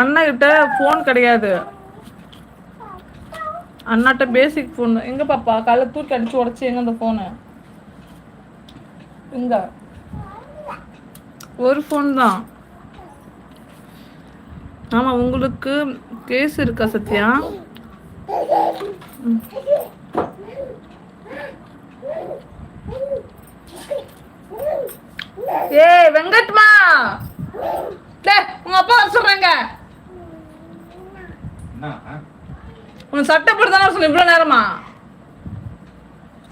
அண்ணா கிட்ட ஃபோன் கிடையாது. அண்ணாட்ட பேசிக் ஃபோன் எங்க பாப்பா? காலைல தூக்கி அடிச்சு உடச்சி எங்க அந்த ஃபோனு இங்க. ஒரு ஃபோன் தான். ஆமா உங்களுக்கு கேஸ் இருக்கா சத்யா? ஏய் வெங்கட்மா! டே உங்க அப்பா வர சொல்றாங்க. உன் சட்டை போட்டு தானே சொன்ன? இவ்வளவு நேரமா?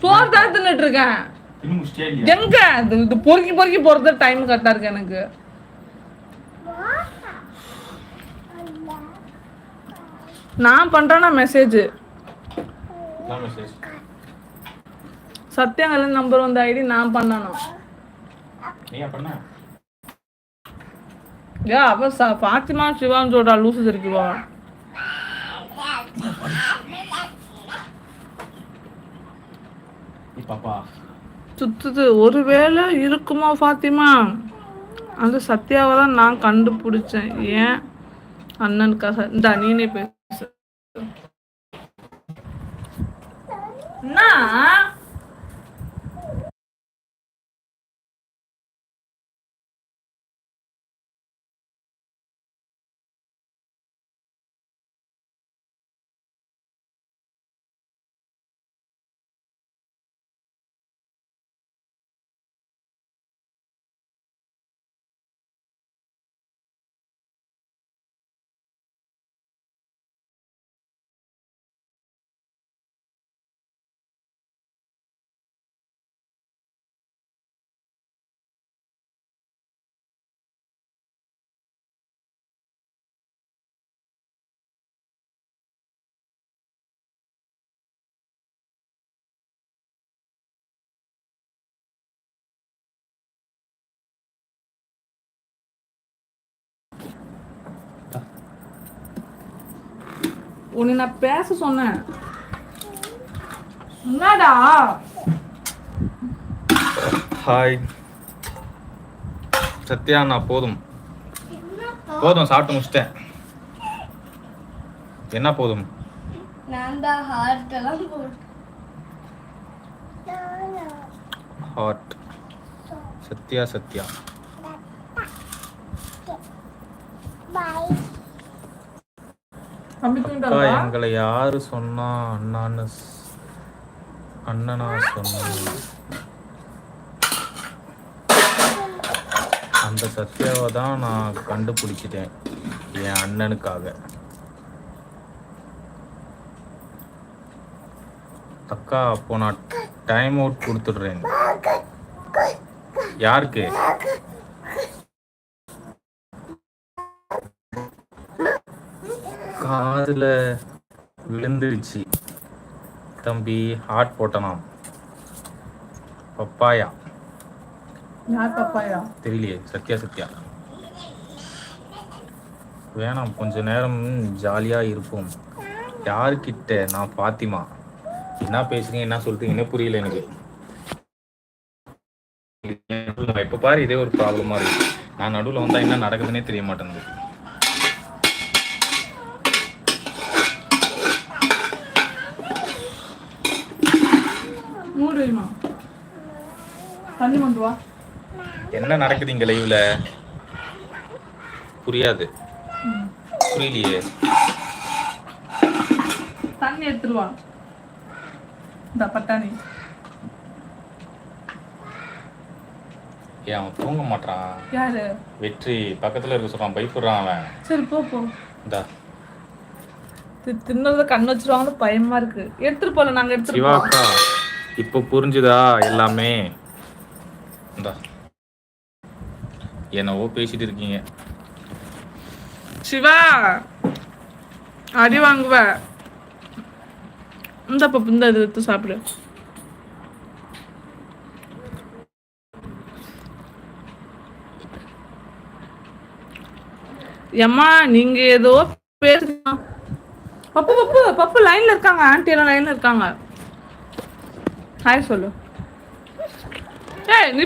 சோறு தான் தின்னுட்டு இருக்கேன். எங்க? இது பொறுக்கி பொறுக்கி போறது டைம் கரெக்டா இருக்கு எனக்கு. நான் பண்றேன்னா மெசேஜ் என்ன மெசேஜ் சத்யாங்கல நம்பர் வந்த ஐடி நான் பண்ணணும். நீயா பண்ண? ஏ அவ ச- பாத்திமா சிவான்னு சொல்றா லூசு இருக்குவா நீ பாப்பா. சுத்துது. ஒருவேளை இருக்குமா ஃபாத்திமா? அந்த சத்யாவை தான் நான் கண்டுபிடிச்சேன். ஏன்? அண்ணனுக்காக. இந்த நீனே பேசு. என்ன உன்னை நான் பேச சொன்னேன். என்னடா ஹாய் சத்யா நான் போதும். போதும் சாப்பிட்டு முடிச்சிட்டேன். என்ன போதும்? நான் தான் ஹார்ட் எல்லாம் சத்யா சத்யா. தம்பி அக்கா எங்களை யாரு சொன்னா அண்ணான்னு அண்ணனா சொன்ன? அந்த சத்யாவை தான் நான் கண்டுபிடிச்சிட்டேன் என் அண்ணனுக்காக. அக்கா அப்போ நான் டைம் அவுட் கொடுத்துடுறேன். யாருக்கு? காதுல விழுந்துருச்சு. தம்பி ஹார்ட் போட்டனாம். பப்பாயா? தெரியலையே சத்யா சத்யா. வேணாம் கொஞ்ச நேரம் ஜாலியா இருப்போம். யார்கிட்ட? நான் பாத்திமா. என்ன பேசுறீங்க என்ன சொல்றீங்கன்னு புரியல எனக்கு. இப்ப பாரு இதே ஒரு ப்ராப்ளமா இருக்கு. நான் நடுவுல வந்தா என்ன நடக்குதுன்னே தெரிய மாட்டேங்குது. வைமா தண்ணி கொண்டு வா. என்ன நடக்குது இங்க லைவ்ல புரியாது. புரியலையே. தண்ணி எடுத்துட்டு வா. இந்த பட்டாணி. ஏன் அவன் தூங்க மாட்டான் யாரு? வெற்றி பக்கத்துல இருக்க சொல்றான் பயப்படுறான் அவன். சரி போ போ. இந்தா. தின்னத கண் வச்சிருவாங்கன்னு பயமா இருக்கு. எடுத்துட்டு போல நாங்க எடுத்துட்டு இப்போ புரிஞ்சுதா எல்லாமே? என்னவோ பேசிட்டு இருக்கீங்க. சிவா அடி வாங்குவ. இந்த பப்பு இந்த இது எடுத்து சாப்பிடு. ஏம்மா நீங்க ஏதோ பேசுங்க பப்பு பப்பு பப்பு லைன்ல இருக்காங்க ஆன்ட்டி எல்லாம் லைன்ல இருக்காங்க. ஹாய் சொல்லு ஏய் நீ